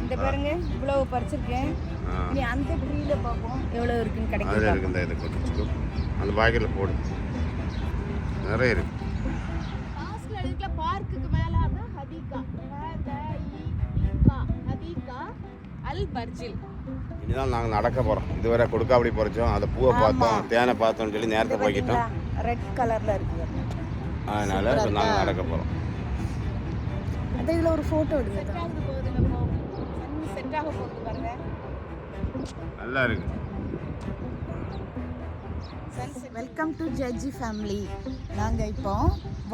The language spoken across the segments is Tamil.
இந்த பாருங்க இவ்வளவு பறிச்சிருக்கேன். இனி அந்த ட்ரீல பார்ப்போம். எவ்வளவு இருக்குன்னு அதில் கிடைக்கும் இருக்கு இந்த இதை கொட்டிச்சுக்கோ. அந்த பாக்கெட்டில் போடு. நிறைய இருக்கு. பர்ஜில். இனிதான் நாங்கள் நடக்க போகிறோம் இதுவரை கொடுக்காப்படி பறிச்சோம். அதை பூவை பார்த்தோம் தேனை பார்த்தோம்னு சொல்லி நேரத்தை போய்கிட்டோம் ரெட் கலர்ல இருக்கு அதனால இப்போ நாங்கள் நடக்க போகிறோம் அது இதுல ஒரு போட்டோ எடுங்க. செட் ஆகுது போகுது நம்ம செட் ஆக போகுது பாருங்க. நல்லா இருக்கு. வெல்கம் டு ஜட்ஜி ஃபேமிலி நாங்கள் இப்போ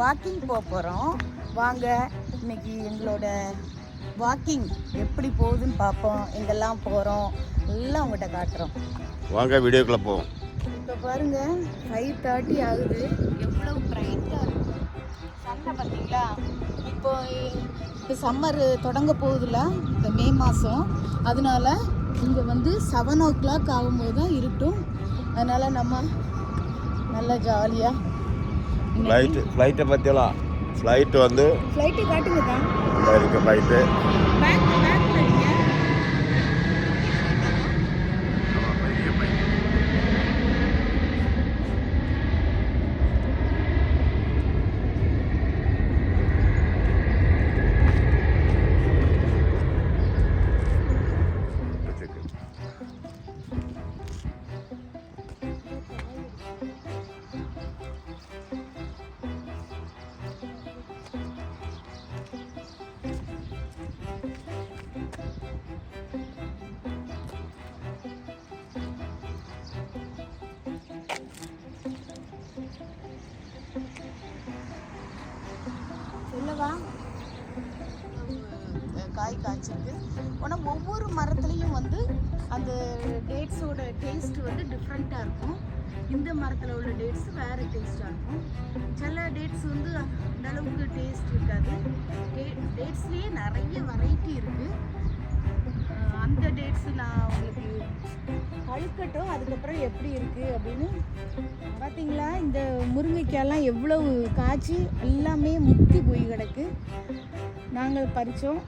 வாக்கிங் போக போகிறோம் வாங்க இன்னைக்கு எங்களோட வாக்கிங் எப்படி போகுதுன்னு பார்ப்போம். எங்கெல்லாம் போகிறோம் எல்லாம் உங்கள்கிட்ட காட்டுறோம். வாங்க வீடியோக்குள்ளே போவோம். இப்போ பாருங்க ஃபைவ் தேர்ட்டி ஆகுது. எவ்வளோ பிரைட்டாக இருக்கு. சன்னை பார்த்தீங்களா? இப்போ இப்போ சம்மர் தொடங்க போகுதுல இந்த மே மாதம் அதனால இங்கே வந்து செவன் ஓ கிளாக் ஆகும்போது தான் இருட்டும். அதனால நம்ம நல்லா ஜாலியாக ஃப்ளைட்டு ஃப்ளைட்டை பற்றியெல்லாம் ஃப்ளைட்டு வந்து ஃப்ளைட்டு காட்டுங்க தான். இந்த இருக்க காய் ஆனால் ஒவ்வொரு மரத்துலேயும் வந்து அந்த டேட்ஸோட டேஸ்ட் வந்து டிஃப்ரெண்ட்டாக இருக்கும். இந்த மரத்தில் உள்ள டேட்ஸ் வேறு டேஸ்ட்டாக இருக்கும். சில டேட்ஸ் வந்து அந்த அளவுக்கு டேஸ்ட் இருக்காது. டேட்ஸ்லேயே நிறைய வெரைட்டி இருக்குது அந்த டேட்ஸ் நான் உங்களுக்கு பழுக்கட்டும் அதுக்கப்புறம் எப்படி இருக்குது அப்படின்னு பார்த்தீங்களா இந்த முருங்கைக்காயெல்லாம் எவ்வளவு காய்ச்சி எல்லாமே முத்தி போய் கிடக்கு. நாங்கள் பறித்தோம்.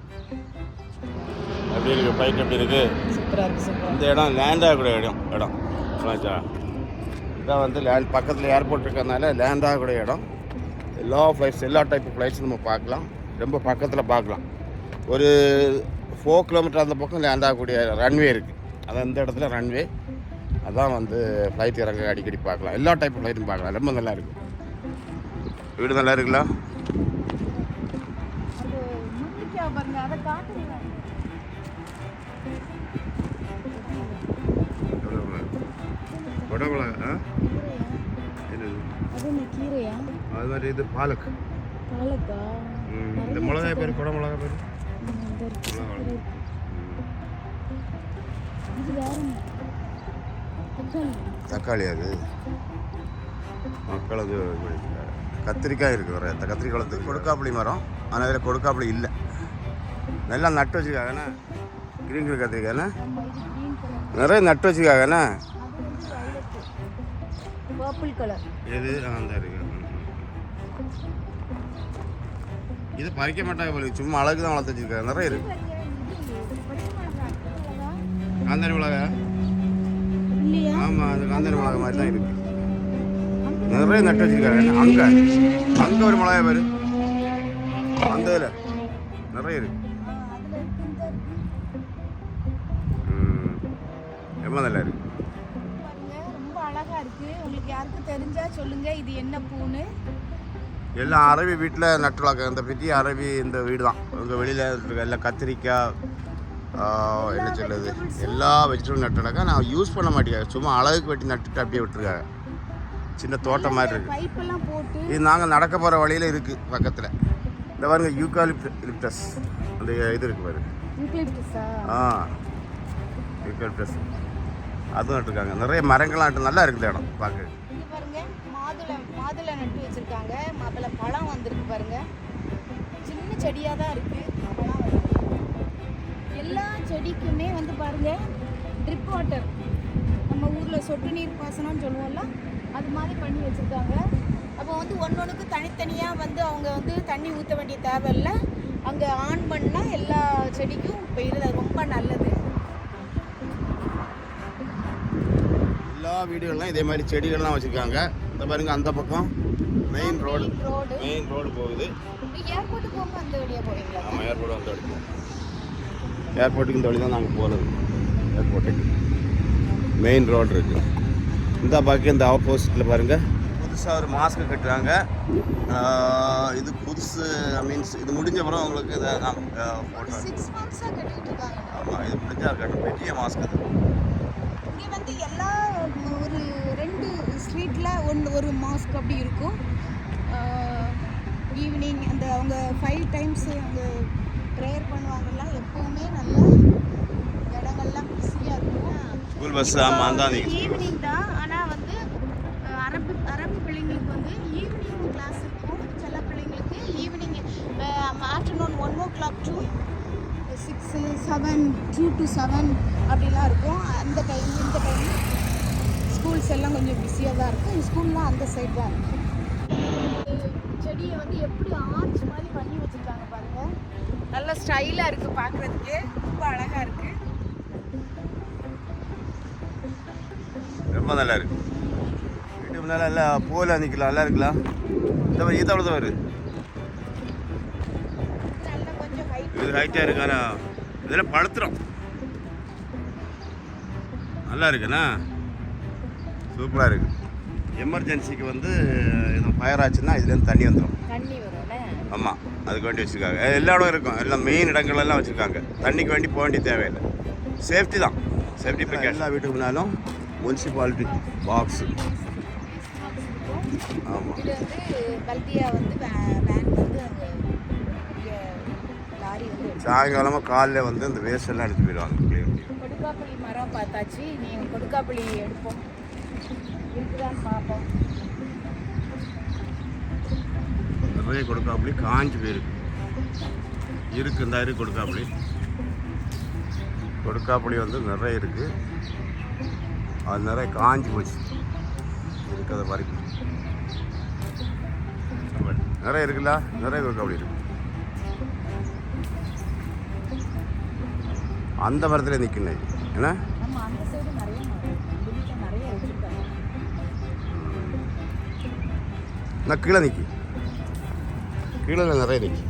எப்படி இருக்கு? ஃப்ளைட் எப்படி இருக்கு? சூப்பராக இருக்குது சூப்பராக இந்த இடம் லேண்ட் ஆகக்கூடிய இடம் இடம். ஃப்ளைட்டா இதான் வந்து லேண்ட் பக்கத்தில் ஏர்போர்ட் இருக்கிறதுனால லேண்ட் ஆகக்கூடிய இடம். எல்லா ஃப்ளைட்ஸ் எல்லா டைப் ஃப்ளைட்ஸ் நம்ம பார்க்கலாம். ரொம்ப பக்கத்தில் பார்க்கலாம். ஒரு ஃபோர் கிலோமீட்டர் அந்த பக்கம் லேண்ட் ஆகக்கூடிய ரன்வே இருக்குது அது அந்த இடத்துல ரன்வே அதான் வந்து ஃப்ளைட் இறங்க அடிக்கடி பார்க்கலாம். எல்லா டைப் ஃப்ளைட்டும் பார்க்கலாம். ரொம்ப நல்லா இருக்கு வீடு நல்லா இருக்குல்ல குடமிளகா அது மாதிரி இது பாலக். இந்த மிளகாய் பேர் குட மிளகாய் பேர். தக்காளி. அது. மக்கள் அது. கத்திரிக்காய் இருக்குது இந்த கத்திரிக்காய் வளர்த்து கொடுக்காப்புளி மரம். ஆனால் இதில் கொடுக்காப்புளி இல்லை. நல்லா நட்டு வச்சுருக்காங்கண்ணா கிரீன் கலர் கத்திரிக்காய்ண்ணா நிறைய நட்டு வச்சுருக்காங்கண்ணா வயலட்டு பர்பிள் கலர் எது அந்த இருக்கு ம், ம். இது பறிக்க மாட்டாங்க போல இருக்கு. சும்மா அழகு தான் வளர்த்து வச்சுருக்காங்க நிறைய இருக்கு காந்தாரி மிளகா இல்லையா ஆமாம் அந்த காந்தாரி மிளகா மாதிரி தான் இருக்கு நிறைய நட்டு வச்சிருக்காங்க அங்க அங்க ஒரு மிளகாய் பாரு அந்த இதுல நிறைய இருக்கு அதுல இருக்கு இந்த இருக்கு ம். ரொம்ப நல்லா இருக்கு பாருங்க ரொம்ப அழகா இருக்கு உங்களுக்கு யாருக்கும் தெரிஞ்சா சொல்லுங்க இது என்ன பூன்னு? எல்லாம் அரபி வீட்டில் நட்டு வளர்க்க இந்த பெரிய அரபி இந்த வீடு தான் உங்கள் வெளியில் எல்லாம் கத்திரிக்காய் என்ன சொல்லுது எல்லா வெஜிடபிள் நட்டு வளர்க்க நான் யூஸ் பண்ண மாட்டேங்க சும்மா அழகுக்கு வெட்டி நட்டுட்டு அப்படியே விட்டுருக்காங்க. சின்ன தோட்டம் மாதிரி இருக்குது இது நாங்கள் நடக்க போகிற வழியில் இருக்குது பக்கத்தில். இந்த பாருங்க யூகாலிப்டஸ் அந்த இது இருக்குது பாரு. யூக்லிப்டஸா ஆ யூகாலிப்டஸ் அதுவும் நட்டுருக்காங்க. நிறைய மரங்கள்லாம் நல்லா இருக்குது இடம். பார்க்க பாருங்க காதில் நட்டு வச்சுருக்காங்க. மாதுளை பழம் வந்திருக்கு பாருங்கள் சின்ன செடியாக தான் இருக்குது எல்லா செடிக்குமே வந்து பாருங்கள் ட்ரிப் வாட்டர் நம்ம ஊரில் சொட்டு நீர் பாசனம்னு சொல்லுவோம்ல அது மாதிரி பண்ணி வச்சுருக்காங்க. அப்போ வந்து ஒன்றொன்றுக்கு தனித்தனியாக வந்து அவங்க வந்து தண்ணி ஊற்ற வேண்டிய தேவையில்லை. அங்கே ஆன் பண்ணால் எல்லா செடிக்கும் போயிடுது ரொம்ப நல்லது. எல்லா வீடுகள்லாம் இதே மாதிரி செடிகள்லாம் வச்சுருக்காங்க. இந்த பாருங்க அந்த பக்கம் மெயின் ரோடு மெயின் ரோடு போகுது. ஆமாம் ஏர்போர்ட் வந்து அடிப்போம் ஏர்போர்ட்டுக்கு இந்த வழி தான் நாங்கள் போகிறது ஏர்போர்ட்டுக்கு மெயின் ரோடு இருக்குது இந்த பக்கம் இந்த ஆப்போசிட்டில் பாருங்கள் புதுசாக ஒரு மாஸ்க் கட்டுறாங்க. இது புதுசு மீன்ஸ் இது முடிஞ்ச பிறகு உங்களுக்கு இதை நான் கட்டிட்டு இருக்காங்க. ஆமாம் இது முடிஞ்சா கட்டும் பெரிய மாஸ்க் வந்து எல்லா ரெண்டு ஸ்ட்ரீட்டில் ஒன்று ஒரு மாஸ்க் அப்படி இருக்கும். ஈவினிங் அந்த அவங்க ஃபைவ் டைம்ஸ் அங்கே ப்ரேயர் பண்ணுவாங்கல்ல எப்போவுமே நல்ல இடங்கள்லாம் பிஸியாக இருக்கும். ஸ்கூல் பஸ் ஆமாம் அந்த நீங்கள் ஈவினிங் தான் ஆனால் வந்து அரபு அரபு பிள்ளைங்களுக்கு வந்து ஈவினிங் கிளாஸ் இருக்கும். சில பிள்ளைங்களுக்கு evening afternoon one o'clock to six seven two to seven அப்படிலாம் இருக்கும். அந்த டைம் இந்த டைம் ஸ்கூல்ஸ் எல்லாம் கொஞ்சம் பிஸியாக தான் இருக்கும் ஸ்கூல்லாம் அந்த சைடு தான் இருக்கும் செடியை வந்து எப்படி ஆர்ச் மாதிரி பண்ணி வச்சுருக்காங்க பாருங்க. நல்ல ஸ்டைலாக இருக்குது பார்க்குறதுக்கு ரொம்ப அழகாக இருக்குது ரொம்ப நல்லா இருக்கு. வீட்டு முன்னால் எல்லாம் பூவில் நிற்கலாம் நல்லா இருக்கலாம் இந்த மாதிரி ஈத்த தான் வருது. நல்ல கொஞ்சம் ஹைட் இது ஹைட்டாக இருக்கு ஆனால் இதெல்லாம் பழுத்துரும். நல்லா இருக்குண்ணா? சூப்பராக இருக்கு. எமர்ஜென்சிக்கு வந்து எதுவும் ஃபயர் ஆச்சுன்னா இதுலேருந்து தண்ணி வந்துடும் தண்ணி ஆமாம் அதுக்கு வேண்டி வச்சுருக்காங்க. எல்லா இடம் இருக்கும். எல்லாம் மெயின் இடங்கள்லாம் வச்சுருக்காங்க. தண்ணிக்கு வேண்டி போக வேண்டிய தேவையில்லை. சேஃப்டி தான். சேஃப்டி இப்போ எல்லா வீட்டுக்கு முன்னாலும் முனிசிபாலிட்டி பாக்ஸு ஆமாம் சாயங்காலமாக காலைல வந்து இந்த வேஸ்ட் எல்லாம் எடுத்து போயிடுவாங்க. மரம் பார்த்தாச்சு. நீங்கள் கொடுக்காப்புளி எடுப்போம். இருக்குதான்னு பார்ப்போம் நிறைய கொடுக்காப்புளி காஞ்சி போயிருக்கு. இருக்கு இந்த அரி கொடுக்காப்புளி கொடுக்காப்புளி வந்து நிறைய இருக்கு. அது நிறைய காஞ்சி போச்சு. இருக்கிறத வரைக்கும் நிறைய இருக்குல்ல நிறைய கொடுக்காப்புளி இருக்கு. அந்த மரத்தில் நிற்கணும் ஏன்னா நான் கீழே நிற்கி கீழே நிறைய நிற்கி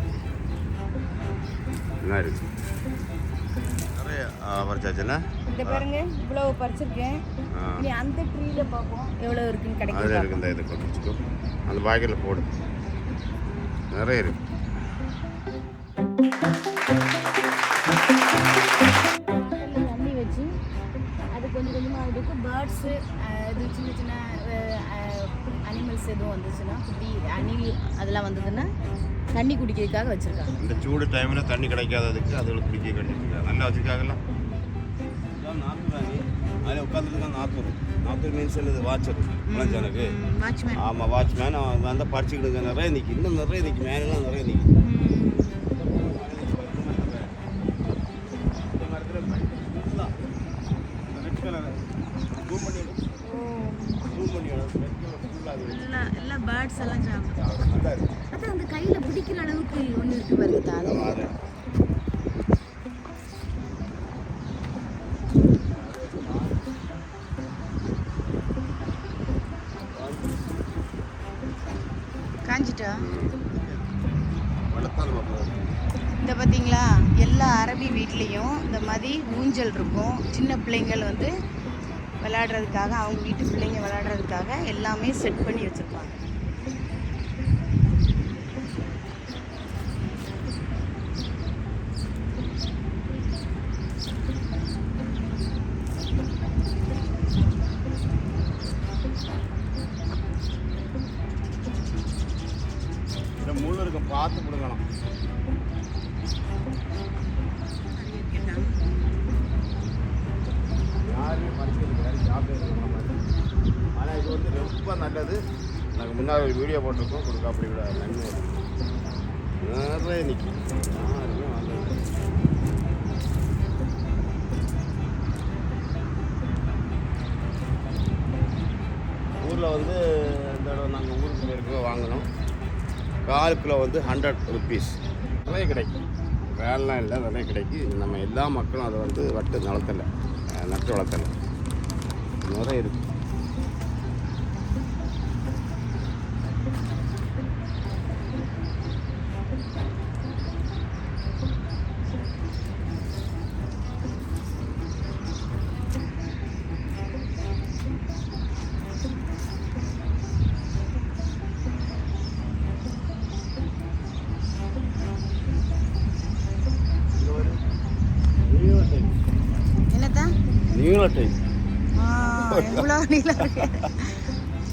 என்ன இருக்கு. நிறைய பறிச்சாச்சுன்னா இந்த பாருங்க இவ்வளோ பறிச்சிருக்கேன். இனி அந்த ட்ரீல பார்ப்போம். எவ்வளோ இருக்குன்னு அதில் கிடைக்கும் இருக்கு இந்த இதை கொட்டிச்சுக்கோ அந்த பாக்கெட்டில் போடு. நிறைய இருக்கு. பேர்ட்ஸு இது சின்ன சின்ன அனிமல்ஸ் எதுவும் வந்துச்சுன்னா குட்டி அணில் அதெல்லாம் வந்ததுன்னா தண்ணி குடிக்கிறதுக்காக வச்சுருக்காங்க. இந்த சூடு டைமில் தண்ணி கிடைக்காததுக்கு அதில் குடிக்க கண்டிப்பாக நல்லா வச்சுருக்காங்கல்ல? நாத்தூர் அதில் உட்காந்துருக்காங்க நாத்தூர் நாத்தூர் மீன்ஸ் இது வாட்சர் எனக்கு வாட்ச்மேன் ஆமாம் வாட்ச்மேன் அவன் வந்து படிச்சுக்கிட்டு நிறைய நிற்கி இன்னும் நிறைய நிற்கி மேலாம் நிறைய நிற்கி எல்லா அரபி வீட்லேயும் இந்த மாதிரி ஊஞ்சல் இருக்கும். சின்ன பிள்ளைங்கள் வந்து விளையாடுறதுக்காக அவங்க வீட்டு பிள்ளைங்க விளையாடுறதுக்காக எல்லாமே செட் பண்ணி வச்சுருப்பாங்க இந்த முள் இருக்க பார்த்து கொடுக்கணும் யாருமே பறிக்கிறது சாப்பிட்டு ஆனால் இது வந்து போட்டிருக்கோம். கொடுக்க அப்படி விட நன்மை நிறைய நிற்கும் யாருமே வாங்க ஊரில் வந்து இந்த இடம் நாங்கள் ஊருக்கு போயிருக்கோம் வாங்கினோம். கால் கிலோ வந்து ஹண்ட்ரட் ருபீஸ் நிறைய கிடைக்கும். வேலைலாம் இல்லை நிறைய கிடைக்கும். நம்ம எல்லா மக்களும் அதை வந்து வட்டு வளர்த்தலை நட்டு வளர்த்தலை நிறைய இருக்குது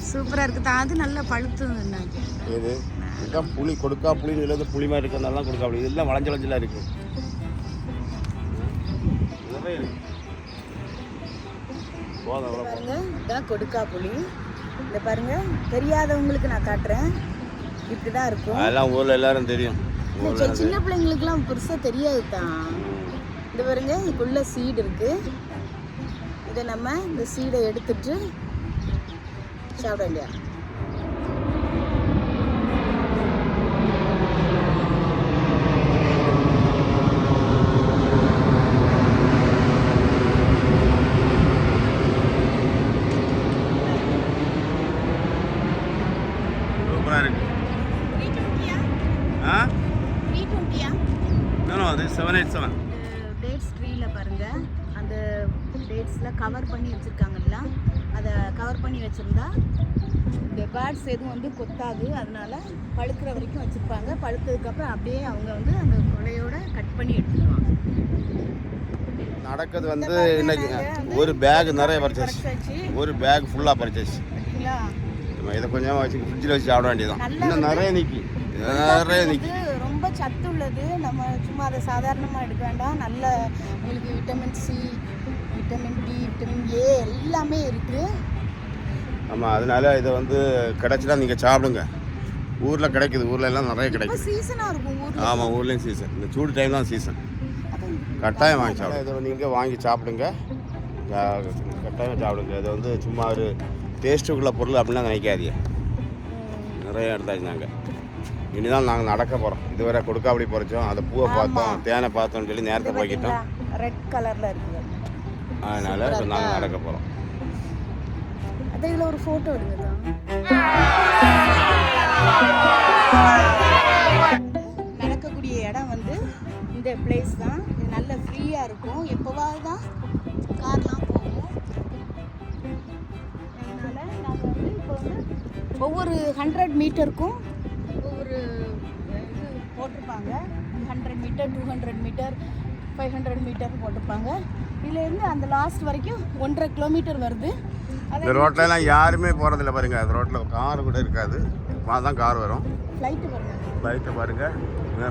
சூப்பராக இருக்குது தான் அது நல்லா பழுத்துனாங்க எது? இதுதான் புளி கொடுக்கா புளி இல்லாத புளி மாதிரி இருக்கிறதுனால கொடுக்கா புளி. இதெல்லாம் வளைஞ்சு வளைஞ்சலாம் இருக்கு. இதான் கொடுக்கா புளி. இந்த பாருங்க தெரியாதவங்களுக்கு நான் காட்டுறேன். இப்படி தான் இருக்கும். அதெல்லாம் ஊரில் எல்லாரும் தெரியும். சின்ன பிள்ளைங்களுக்குலாம் பெருசாக தெரியாது தான். இந்த பாருங்க இதுக்குள்ள சீடு இருக்கு. இதை நம்ம இந்த சீடை எடுத்துட்டு சாப்பிட வேண்டியா சூப்பராக இருக்கு த்ரீ டுவெண்ட்டியா ஆ த்ரீ டுவெண்ட்டியா வேணும் அது செவன் எயிட் செவன் டேட்ஸ் ட்ரீயில் பாருங்க அந்த டேட்ஸில் கவர் பண்ணி வச்சுருக்காங்கல்ல அதை கவர் பண்ணி வச்சுருந்தா இந்த பேர்ட்ஸ் எதுவும் வந்து கொத்தாது அதனால பழுக்கிற வரைக்கும் வச்சுருப்பாங்க. பழுத்ததுக்கப்புறம் அப்படியே அவங்க வந்து அந்த கொலையோட கட் பண்ணி எடுத்துருவாங்க. நடக்கிறது வந்து இன்னைக்கு ஒரு பேக் நிறைய பறிச்சாச்சு. ஒரு பேக் ஃபுல்லாக பறிச்சாச்சு. இதை கொஞ்சமாக வச்சு ஃப்ரிட்ஜில் வச்சு சாப்பிட வேண்டியதான் இன்னும் நிறைய நிற்கி நிறைய நிற்கி ரொம்ப சத்து உள்ளது. நம்ம சும்மா அதை சாதாரணமாக எடுக்க வேண்டாம். நல்ல உங்களுக்கு vitamin C vitamin D vitamin A எல்லாமே இருக்குது ஆமாம் அதனால இதை வந்து கிடைச்சிட்டா நீங்கள் சாப்பிடுங்க. ஊரில் கிடைக்குது ஊரில் எல்லாம் நிறைய இப்போ கிடைக்குது. சீசனாக இருக்கும் ஆமாம் ஊர்லேயும் சீசன் இந்த சூடு டைம் தான் சீசன் கட்டாயம் வாங்கி சாப்பிடுங்க. இதை நீங்கள் வாங்கி சாப்பிடுங்க. கட்டாயம் சாப்பிடுங்க. இது வந்து சும்மா ஒரு டேஸ்ட்டுக்குள்ள பொருள் அப்படிலாம் நினைக்காதீங்க. நிறைய எடுத்தாச்சு நாங்கள் இனிதான் நாங்கள் நடக்க போகிறோம் இதுவரை கொடுக்காப்படி பறிச்சோம். அதை பூவை பார்த்தோம் தேனை பார்த்தோம்னு சொல்லி நேரத்தை போய்க்கிட்டோம் ரெட் கலரில் இருக்குது. அதனால் இப்போ நாங்கள் நடக்க போகிறோம் அது இதில் ஒரு ஃபோட்டோ எடுங்க நடக்கக்கூடிய இடம் வந்து இந்த பிளேஸ் தான். இது நல்ல ஃப்ரீயாக இருக்கும். எப்போவாவது தான் கார்லாம் போகும் அதனால் நாங்கள் வந்து இப்போ வந்து ஒவ்வொரு ஹண்ட்ரட் மீட்டருக்கும் ஒவ்வொரு இது போட்டிருப்பாங்க. Hundred metre two hundred metre five hundred metre போட்டிருப்பாங்க. இதுலேருந்து அந்த லாஸ்ட் வரைக்கும் ஒன்றரை கிலோமீட்டர் வருது. இந்த ரோட்ல எல்லாம் யாருமே போகிறதில்ல பாருங்க. அந்த ரோட்டில் கார் கூட இருக்காது. தான் கார் வரும். ஃப்ளைட்டு பாருங்க ஃப்ளைட்டை பாருங்க.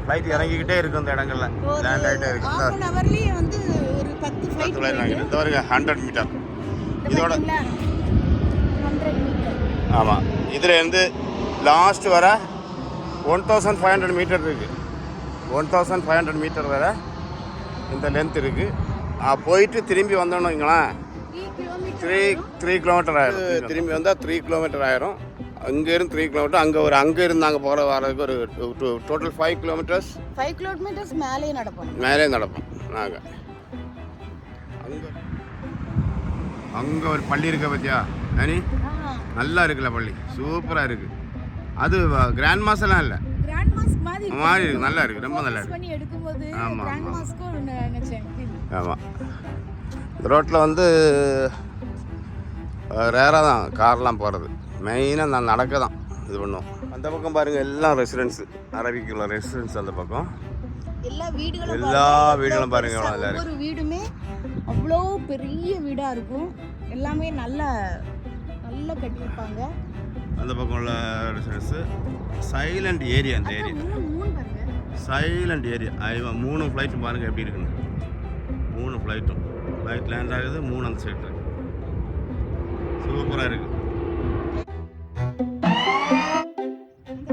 ஃப்ளைட் இறங்கிக்கிட்டே இருக்கும் இந்த இடங்கள்ல. லேண்ட் ஆகிட்டே இருக்கு. ஹவர்லேயே வந்து ஒரு பத்து ஃப்ளைட் இந்த பாருங்க ஹண்ட்ரட் மீட்டர் இதோட ஆமாம் இதில் இருந்து லாஸ்ட் வர one thousand five hundred metre இருக்குது one thousand five hundred metre வர இந்த லென்த் இருக்குது போயிட்டு திரும்பி வந்தோம்னு வைங்களேன். த்ரீ கிலோமீட்டர் த்ரீ கிலோமீட்டர் ஆயிரும். திரும்பி வந்தால் த்ரீ கிலோமீட்டர் ஆயிரும். அங்கேருந்து த்ரீ கிலோமீட்டர் அங்கே ஒரு அங்கே இருந்து நாங்கள் போகிற வரதுக்கு ஒரு total five kilometres five kilometres மேலேயே நடப்போம். மேலே நடப்போம் நாங்கள் அங்கே அங்கே ஒரு பள்ளி இருக்க பத்தியா? அனி நல்லா இருக்குல்ல பள்ளி. சூப்பராக இருக்குது அது கிராண்ட் மாஸ்லாம் இல்லை? மாதிரி மாதிரி இருக்கு. நல்லா இருக்குது ரொம்ப நல்லா இருக்குது பண்ணி எடுக்கும்போது ஆமா, கிராண்ட் ஆமா. மாஸ்க்கும் நினைச்சேன் ஆமாம் இந்த ரோட்டில் வந்து ரேராக தான் கார்லாம் போகிறது மெயினாக நான் நடக்க தான் இது பண்ணுவோம். அந்த பக்கம் பாருங்கள் எல்லாம் ரெசிடென்ஸு அரபிக்குள்ள ரெசிடென்ஸ் அந்த பக்கம். எல்லா வீடுகளும் எல்லா வீடுகளும் பாருங்க, நல்லா ஒவ்வொரு வீடுமே அவ்வளோ பெரிய வீடா இருக்கும். எல்லாமே நல்ல நல்ல கட்டியிருப்பாங்க. அந்த பக்கம் உள்ள ரெசிடென்ஸு சைலண்ட் ஏரியா அந்த ஏரியா மூணு மூணு பாருங்க. சைலண்ட் ஏரியா ஐவா மூணு ஃப்ளைட்டும் பாருங்கள் எப்படி இருக்குன்னு. மூணு ஃப்ளைட்டும் ஃப்ளைட் லேண்ட் ஆகுது மூணு அந்த சைடு இருக்கு. சூப்பராக இருக்குது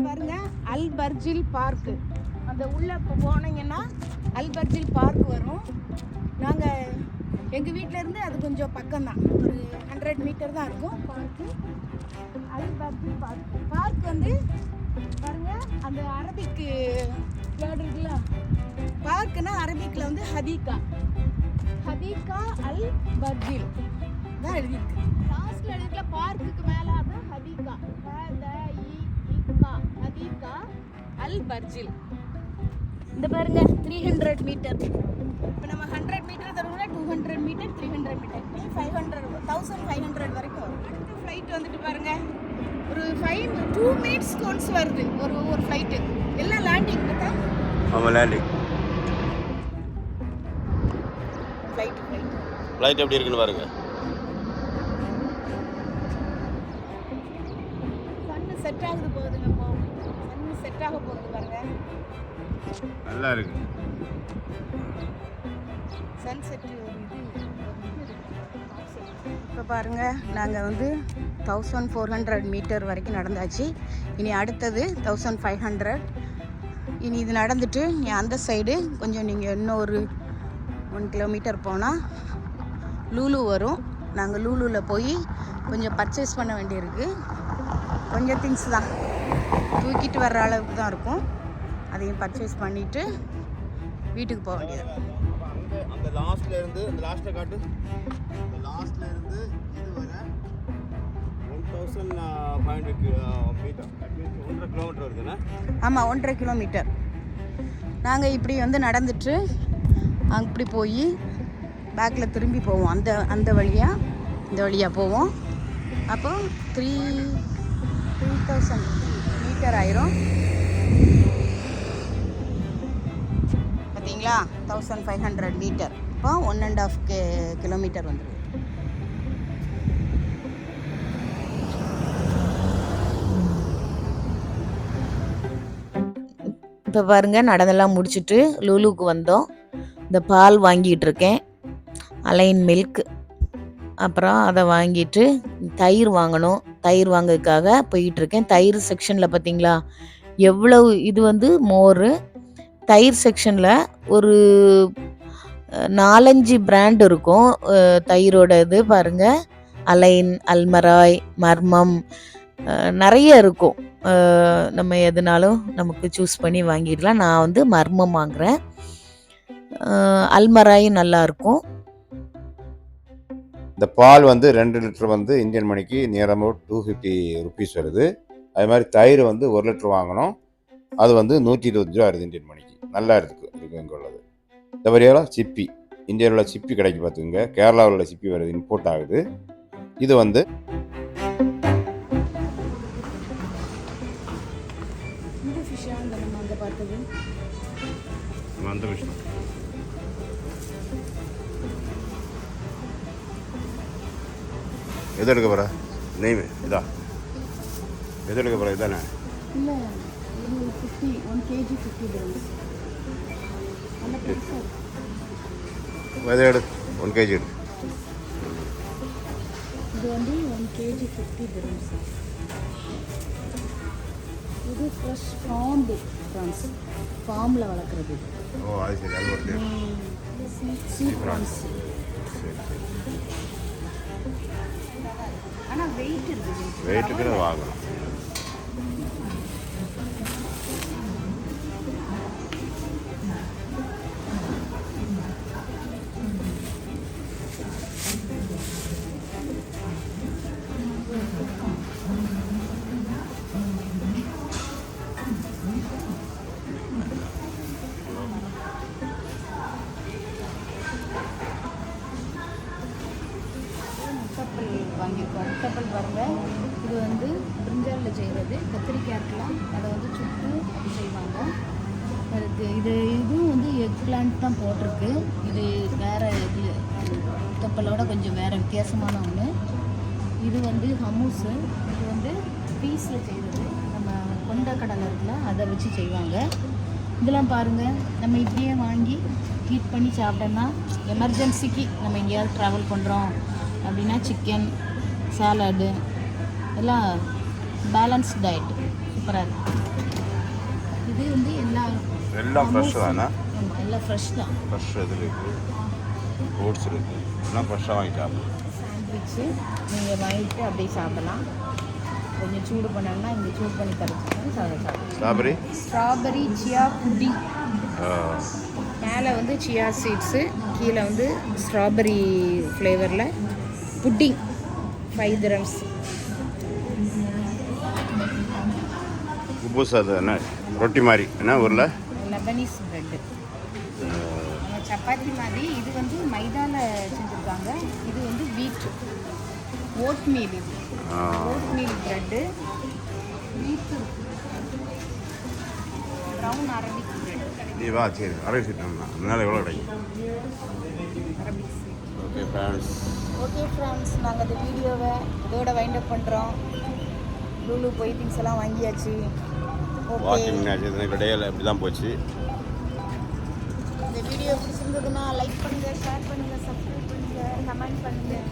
பாருங்க அல் பர்ஜில் பார்க் அந்த உள்ள போனீங்கன்னா அல்பர்ஜில் பார்க் வரும். நாங்கள் எங்கள் வீட்டிலேருந்து அது கொஞ்சம் பக்கம்தான். ஒரு ஹண்ட்ரட் மீட்டர் தான் இருக்கும். பார்க்கு அல்பர்ஜில் பார்க் பார்க் வந்து பாருங்க அந்த அரபிக்கு வேர்டு இருக்குல்ல? பார்க்குன்னா அரபிக்கில் வந்து ஹதீகா. ஹதீகா அல் பர்ஜில் தான் எழுதியிருக்கு. லாஸ்ட்ல எழுதிருக்க பார்க்குக்கு மேலே தான் ஹதீகா. ஹதீகா அல் பர்ஜில் இந்த பாருங்க த்ரீ ஹண்ட்ரட் மீட்டர் இப்போ நம்ம hundred metre தருவோம்னா two hundred metre three hundred metre five hundred thousand five hundred வரைக்கும் வரும். அடுத்த ஃப்ளைட் வந்துட்டு பாருங்க. ஒரு ஃபைவ் டூ மினிட்ஸ் ஒன்ஸ் வருது. ஒரு ஒரு ஃப்ளைட்டு எல்லாம் லேண்டிங் பார்த்தா? ஆமாம் லேண்டிங் ஃப்ளைட்டு ஃப்ளைட் ஃப்ளைட் எப்படி இருக்குன்னு பாருங்க. சன்னு செட் ஆகுது போகுதுங்க போ செட் ஆக போகுது பாருங்க. நல்லா இருக்கு. சன்செட் இப்போ பாருங்க நாங்கள் வந்து தௌசண்ட் ஃபோர் ஹண்ட்ரட் மீட்டர் வரைக்கும் நடந்தாச்சு. இனி அடுத்தது தௌசண்ட் ஃபைவ் ஹண்ட்ரட் இனி இது நடந்துட்டு நீ அந்த சைடு கொஞ்சம் நீங்கள் இன்னொரு ஒன் கிலோமீட்டர் போனால் லூலு வரும். நாங்கள் லூலுவில் போய் கொஞ்சம் பர்ச்சேஸ் பண்ண வேண்டியிருக்கு. கொஞ்சம் திங்ஸ் தான். தூக்கிட்டு வர்ற அளவுக்கு தான் இருக்கும். அதையும் பர்ச்சேஸ் பண்ணிவிட்டு வீட்டுக்கு போக வேண்டியது. அந்த லாஸ்ட்ல இருந்து அந்த லாஸ்ட்டை காட்டு. அந்த லாஸ்ட்ல இருந்து இது வரை one thousand five hundred metre ஒன்றரை கிலோமீட்டர் வருதுண்ணா ஆமாம் ஒன்றரை கிலோமீட்டர் நாங்கள் இப்படி வந்து நடந்துட்டு அப்படி போய் பேக்கில் திரும்பி போவோம். அந்த அந்த வழியாக இந்த வழியாக போவோம். அப்போ த்ரீ த்ரீ தௌசண்ட் மீட்டர் ஆயிரும். சரிங்களா தௌசண்ட் ஃபைவ் ஹண்ட்ரட் மீட்டர் இப்போ one and half K kilometre வந்துடும் இப்போ பாருங்க நடந்தெல்லாம் முடிச்சுட்டு லூலுக்கு வந்தோம். இந்த பால் வாங்கிட்டு இருக்கேன் அலைன் மில்க். அப்புறம் அதை வாங்கிட்டு தயிர் வாங்கணும். தயிர் வாங்குறதுக்காக போயிட்டுருக்கேன். தயிர் செக்ஷனில் பார்த்தீங்களா? எவ்வளவு இது வந்து மோர் தயிர் செக்ஷனில் ஒரு நாலஞ்சு பிராண்ட் இருக்கும். தயிரோட இது பாருங்க. அலைன் அல்மராய் மர்மம் நிறைய இருக்கும். நம்ம எதுனாலும் நமக்கு சூஸ் பண்ணி வாங்கிடலாம். நான் வந்து மர்மம் வாங்குறேன். அல்மராயும் நல்லாயிருக்கும் இந்த பால் வந்து ரெண்டு லிட்டர் வந்து இந்தியன் மணிக்கு நியர் டூ ஃபிஃப்டி ருபீஸ் வருது. அது மாதிரி தயிர் வந்து ஒரு லிட்டர் வாங்கினோம் அது வந்து நூற்றி இருபத்தஞ்சு ரூபா வருது இந்தியன் மணிக்கு. நல்லா இருக்கு இருக்கு இங்கே உள்ளது. இந்த வழியால் சிப்பி. இந்தியாவில் உள்ள சிப்பி கிடைக்கு பார்த்துங்க கேரளாவில் உள்ள சிப்பி வருது இம்போர்ட் ஆகுது. இது வந்து அந்த விஷயம் எது எடுக்க போகிற நெய் இதா? எது எடுக்க போகிற இதானே? இல்லை ஒன் கேஜி ஃபிஃப்டி கிராம்ஸ் எடு ஒன் கேஜி எடு. இது வந்து ஒன் கேஜி ஃபிஃப்டி கிராம்ஸ் இது ஃப்ரெஷ் ஃபார்ம்டு ப்ரான்ஸ் ஃபார்மில் வளர்க்குறது. ஓ அது சரி அது ஒரு சீ ப்ரான்ஸ் ஆனால் வெயிட் இருக்குது. வெயிட்டுக்கு தான் வாங்கணும். கப்பல் பாருங்கள் இது வந்து பிரிஞ்சாலில் செய்கிறது. கத்திரிக்காய் இருக்கலாம். அதை வந்து சுட்டு அப்படி செய்வாங்க. அதுக்கு இது இதுவும் வந்து எக் பிளான்ட் தான் போட்டிருக்கு. இது வேறு இது கப்பலோட கொஞ்சம் வேறு வித்தியாசமான ஒன்று இது வந்து ஹமூஸு. இது வந்து பீஸில் செய்கிறது. நம்ம கொண்ட கடலை இருக்குல்ல அதை வச்சு செய்வாங்க. இதெல்லாம் பாருங்கள் நம்ம இப்படியே வாங்கி ஹீட் பண்ணி சாப்பிட்டோம்னா எமர்ஜென்சிக்கு நம்ம எங்கேயாவது ட்ராவல் பண்ணுறோம் அப்படின்னா சிக்கன் சாலடு எல்லாம் பேலன்ஸ் டயட் சூப்பராக இருக்குது இது வந்து எல்லா எல்லாம் ஃப்ரெஷ் தானே? ஆமாம் எல்லாம் ஃப்ரெஷ் தான். ஃப்ரெஷ் இதில் இருக்குது ஃப்ரூட்ஸ் இருக்குது எல்லாம் ஃப்ரெஷ்ஷாக வாங்கி. சாப்பிடலாம் சாண்ட்விச்சு நீங்கள் வாங்கிட்டு அப்படியே சாப்பிடலாம். கொஞ்சம் சூடு பண்ணணும்னா இங்கே சூடு பண்ணி தரச்சுக்கணும் சாப்பிட சாப்பிடலாம். ஸ்ட்ராபெரி ஸ்ட்ராபெரி சியா புட்டிங் மேலே வந்து சியா சீட்ஸு கீழே வந்து ஸ்ட்ராபெரி ஃப்ளேவரில் புட்டிங் ஃபைவ் திரம்ஸ் குபூஸ் அது என்ன? ரொட்டி மாதிரி. என்ன ஊரில்? லெபனீஸ் ப்ரெட்டு சப்பாத்தி மாதிரி. இது வந்து மைதாவில் செஞ்சுருக்காங்க. இது வந்து வீட் ஓட் மீல் இது. Oatmeal bread wheat brown Arabic bread நீ வா சரி அரை சீட்டம்னா அதனால எவ்வளோ கிடைக்கும்? Arabic okay friends okay friends நாங்கள் இந்த வீடியோவை இதோட வைண்ட் அப் பண்ணுறோம் லூலு போய் திங்ஸ் எல்லாம் வாங்கியாச்சு. வாக்கிங் விடையில் இப்படி தான் போச்சு. இந்த வீடியோ பிடிச்சிருந்ததுன்னா லைக் பண்ணுங்கள் ஷேர் பண்ணுங்கள் சப்ஸ்கிரைப் பண்ணுங்கள் கமெண்ட் பண்ணுங்கள்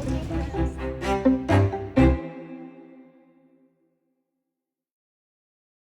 ஓகே